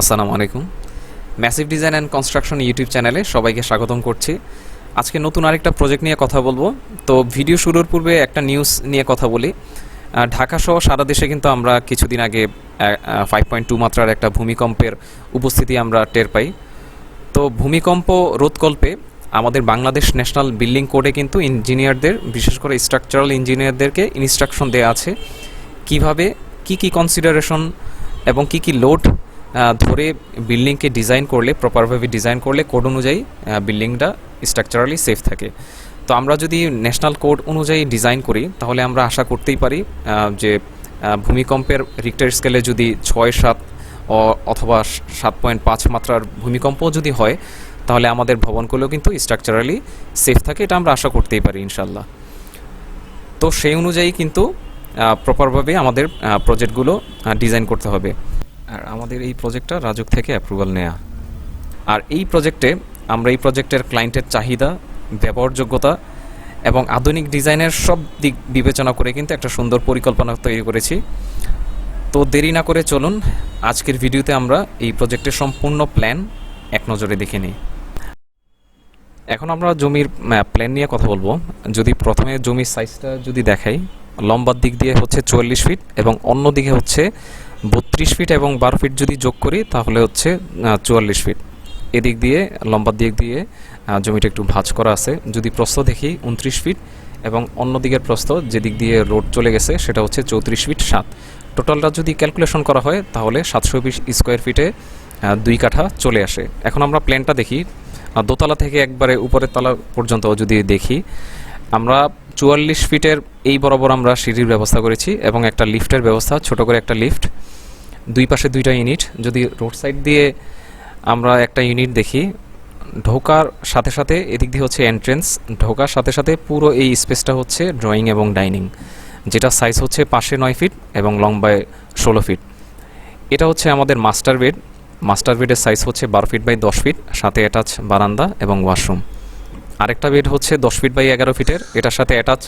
আসসালামু আলাইকুম। Massive design and construction YouTube চ্যানেলে সবাইকে স্বাগতম করছি। আজকে নতুন আরেকটা প্রজেক্ট নিয়ে কথা বলব। তো ভিডিও শুরুর পূর্বে একটা নিউজ নিয়ে কথা বলি। ঢাকা সহ সারা দেশে কিন্তু আমরা কিছুদিন আগে ফাইভ পয়েন্ট টু মাত্রার একটা ভূমিকম্পের উপস্থিতি আমরা টের পাই। তো ভূমিকম্প রোধকল্পে আমাদের বাংলাদেশ ন্যাশনাল বিল্ডিং কোডে কিন্তু ইঞ্জিনিয়ারদের বিশেষ করে স্ট্রাকচারাল ইঞ্জিনিয়ারদেরকে ইনস্ট্রাকশন দেওয়া আছে। কীভাবে, কি কি কনসিডারেশন এবং কি কি লোড ধরে বিল্ডিংকে ডিজাইন করলে প্রপারভাবে ডিজাইন করলে কোড অনুযায়ী বিল্ডিংটা স্ট্রাকচারালি সেফ থাকে। তো আমরা যদি ন্যাশনাল কোড অনুযায়ী ডিজাইন করি, তাহলে আমরা আশা করতেই পারি যে ভূমিকম্পের রিক্টার স্কেলে যদি ছয় সাত অথবা সাত পয়েন্ট পাঁচ মাত্রার ভূমিকম্প যদি হয়, তাহলে আমাদের ভবনগুলো কিন্তু স্ট্রাকচারালি সেফ থাকে, এটা আমরা আশা করতেই পারি ইনশাল্লাহ তো সেই অনুযায়ী কিন্তু প্রপারভাবে আমাদের প্রজেক্টগুলো ডিজাইন করতে হবে। আর আমাদের এই প্রজেক্টটা রাজুক থেকে অ্যাপ্রুভাল নেওয়া আর এই প্রজেক্টে আমরা এই প্রজেক্টের ক্লায়েন্টের চাহিদা, ব্যবহারযোগ্যতা এবং আধুনিক ডিজাইনের সব দিক বিবেচনা করে কিন্তু একটা সুন্দর পরিকল্পনা তৈরি করেছি। তো দেরি না করে চলুন, আজকের ভিডিওতে আমরা এই প্রজেক্টের সম্পূর্ণ প্ল্যান এক নজরে দেখে নিই। এখন আমরা জমির প্ল্যান নিয়ে কথা বলব। যদি প্রথমে জমির সাইজটা যদি দেখাই লম্বার দিক দিয়ে হচ্ছে চুয়াল্লিশ ফিট এবং অন্য দিকে হচ্ছে বত্রিশ ফিট এবং বারো ফিট যদি যোগ করি, তাহলে হচ্ছে চুয়াল্লিশ ফিট। এদিক দিয়ে, লম্বার দিক দিয়ে জমিটা একটু ভাঁজ করা আছে। যদি প্রস্থ দেখি, উনত্রিশ ফিট এবং অন্য দিকের প্রস্থ যেদিক দিয়ে রোড চলে গেছে, সেটা হচ্ছে চৌত্রিশ ফিট সাত। টোটালটা যদি ক্যালকুলেশন করা হয়, তাহলে সাতশো বিশ স্কোয়ার ফিটে দুই কাঠা চলে আসে। এখন আমরা প্ল্যানটা দেখি। দোতলা থেকে একবারে উপরের তলা পর্যন্ত যদি দেখি, আমরা চুয়াল্লিশ ফিটের এই বরাবর আমরা সিঁড়ির ব্যবস্থা করেছি এবং একটা লিফটের ব্যবস্থা, ছোট করে একটা লিফট। দুই পাশে দুইটা ইউনিট। যদি রোড সাইড দিয়ে আমরা একটা ইউনিট দেখি, ঢোকার সাথে সাথে এদিক দিয়ে হচ্ছে এন্ট্রেন্স ঢোকার সাথে সাথে পুরো এই স্পেসটা হচ্ছে ড্রয়িং এবং ডাইনিং যেটা সাইজ হচ্ছে পাশে নয় ফিট এবং লম্বায় ষোলো ফিট। এটা হচ্ছে আমাদের মাস্টার বেড মাস্টার বেডের সাইজ হচ্ছে বারো ফিট বাই দশ ফিট, সাথে অ্যাটাচ বারান্দা এবং ওয়াশরুম আরেকটা বেড হচ্ছে দশ ফিট বাই এগারো ফিটের এটার সাথে অ্যাটাচ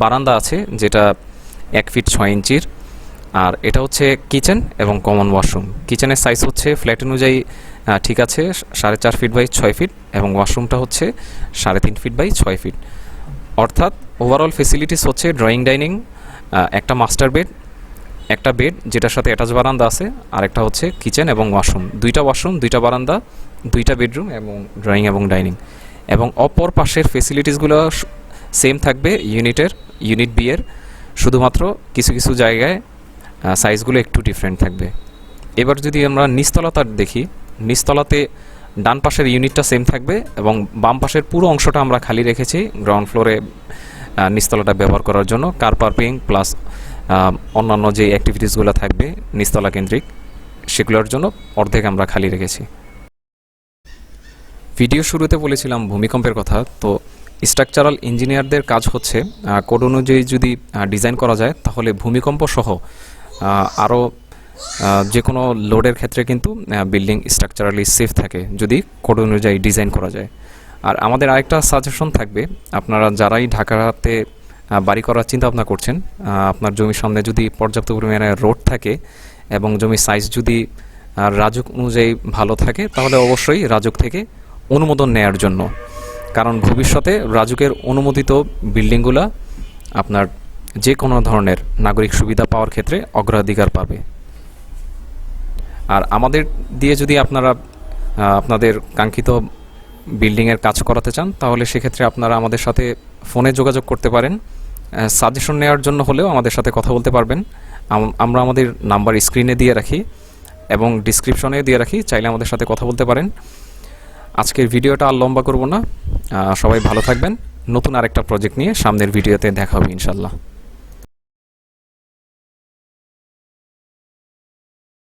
বারান্দা আছে, যেটা এক ফিট ছয় ইঞ্চির। আর এটা হচ্ছে কিচেন এবং কমন ওয়াশরুম কিচেনের সাইজ হচ্ছে ফ্ল্যাট অনুযায়ী ঠিক আছে, সাড়ে চার ফিট বাই ছয় ফিট এবং ওয়াশরুমটা হচ্ছে সাড়ে তিন ফিট বাই ছয় ফিট অর্থাৎ ওভারঅল ফেসিলিটিস হচ্ছে ড্রয়িং ডাইনিং একটা মাস্টার বেড একটা বেড যেটার সাথে অ্যাটাচ বারান্দা আছে আর একটা হচ্ছে কিচেন এবং ওয়াশরুম দুইটা ওয়াশরুম দুইটা বারান্দা, দুইটা বেডরুম এবং ড্রয়িং এবং ডাইনিং এবং অপর পাশের ফেসিলিটিসগুলো সেম থাকবে ইউনিটের ইউনিট বিয়ের শুধুমাত্র কিছু কিছু জায়গায় সাইজগুলো একটু ডিফারেন্ট থাকবে। এবার যদি আমরা নিচতলাটা দেখি নিস্তলাতে ডান পাশের ইউনিটটা সেম থাকবে এবং বাম পাশের পুরো অংশটা আমরা খালি রেখেছি গ্রাউন্ড ফ্লোরে নিস্তলাটা ব্যবহার করার জন্য। কার পার্কিং প্লাস অন্যান্য যে অ্যাক্টিভিটিসগুলো থাকবে নিচতলা কেন্দ্রিক, সেগুলোর জন্য অর্ধেক আমরা খালি রেখেছি। ভিডিও শুরুতে বলেছিলাম ভূমিকম্পের কথা, তো স্ট্রাকচারাল ইঞ্জিনিয়ারদের কাজ হচ্ছে কোড অনুযায়ী যদি ডিজাইন করা যায়, তাহলে ভূমিকম্প সহ আরও যে কোনো লোডের ক্ষেত্রে কিন্তু বিল্ডিং স্ট্রাকচারালি সেফ থাকে, যদি কোড অনুযায়ী ডিজাইন করা যায়। আর আমাদের আরেকটা সাজেশন থাকবে, আপনারা যারাই ঢাকাতে বাড়ি করার চিন্তা ভাবনা করছেন আপনার জমির সামনে যদি পর্যাপ্ত পরিমাণে রোড থাকে এবং জমির সাইজ যদি রাজুক অনুযায়ী ভালো থাকে, তাহলে অবশ্যই রাজুক থেকে অনুমোদন নেয়ার জন্য। কারণ ভবিষ্যতে রাজুকের অনুমোদিত বিল্ডিংগুলো আপনার যে কোনো ধরনের নাগরিক সুবিধা পাওয়ার ক্ষেত্রে অগ্রাধিকার পাবে। আর আমাদের দিয়ে যদি আপনারা আপনাদের কাঙ্ক্ষিত বিল্ডিংয়ের কাজ করাতে চান, তাহলে সেক্ষেত্রে আপনারা আমাদের সাথে ফোনে যোগাযোগ করতে পারেন। সাজেশন নেওয়ার জন্য হলেও আমাদের সাথে কথা বলতে পারবেন। আমরা আমাদের নাম্বার স্ক্রিনে দিয়ে রাখি এবং ডিসক্রিপশনে দিয়ে রাখি, চাইলে আমাদের সাথে কথা বলতে পারেন। আজকের ভিডিওটা আর লম্বা করব না। সবাই ভালো থাকবেন। নতুন আরেকটা প্রজেক্ট নিয়ে সামনের ভিডিওতে দেখা হবে ইনশাল্লাহ